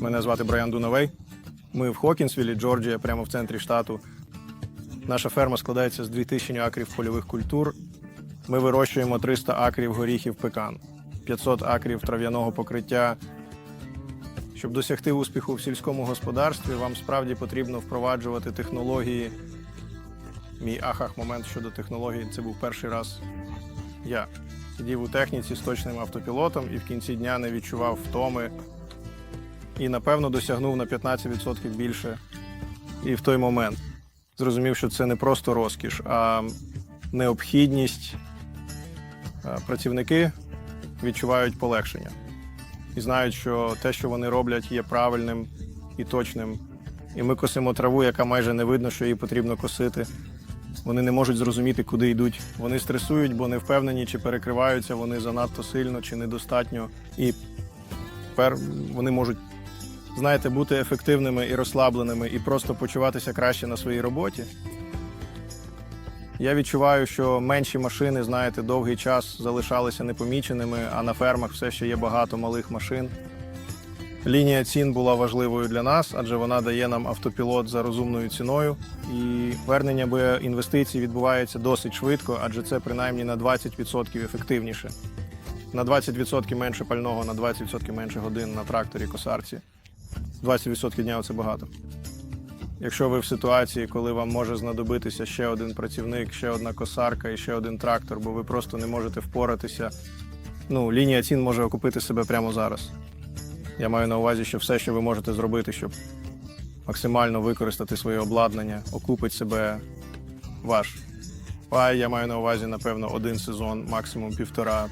Мене звати Брайан Дуновей. Ми в Хокінсвілі, Джорджія, прямо в центрі штату. Наша ферма складається з 2000 акрів польових культур. Ми вирощуємо 300 акрів горіхів пекан, 500 акрів трав'яного покриття. Щоб досягти успіху в сільському господарстві, вам справді потрібно впроваджувати технології. Мій ахах момент щодо технологій це був перший раз я. Сидів у техніці з точним автопілотом і в кінці дня не відчував втоми. І, напевно, досягнув на 15% більше. І в той момент зрозумів, що це не просто розкіш, а необхідність. Е, Працівники відчувають полегшення і знають, що те, що вони роблять, є правильним і точним. І ми косимо траву, яка майже не видно, що її потрібно косити. Вони не можуть зрозуміти, куди йдуть. Вони стресують, бо не впевнені, чи перекриваються вони занадто сильно, чи недостатньо. І тепер вони можуть, знаєте, бути ефективними і розслабленими, і просто почуватися краще на своїй роботі. Я відчуваю, що менші машини, знаєте, довгий час залишалися непоміченими, а на фермах все ще є багато малих машин. Лінія цін була важливою для нас, адже вона дає нам автопілот за розумною ціною. І вернення інвестицій відбувається досить швидко, адже це принаймні на 20% ефективніше. На 20% менше пального, на 20% менше годин на тракторі косарці. 20% дня це багато. Якщо ви в ситуації, коли вам може знадобитися ще один працівник, ще одна косарка і ще один трактор, бо ви просто не можете впоратися, ну, лінія цін може окупити себе прямо зараз. Я маю на увазі, що все, що ви можете зробити, щоб максимально використати своє обладнання, окупить себе ваш. А я маю на увазі, напевно, один сезон, максимум півтора,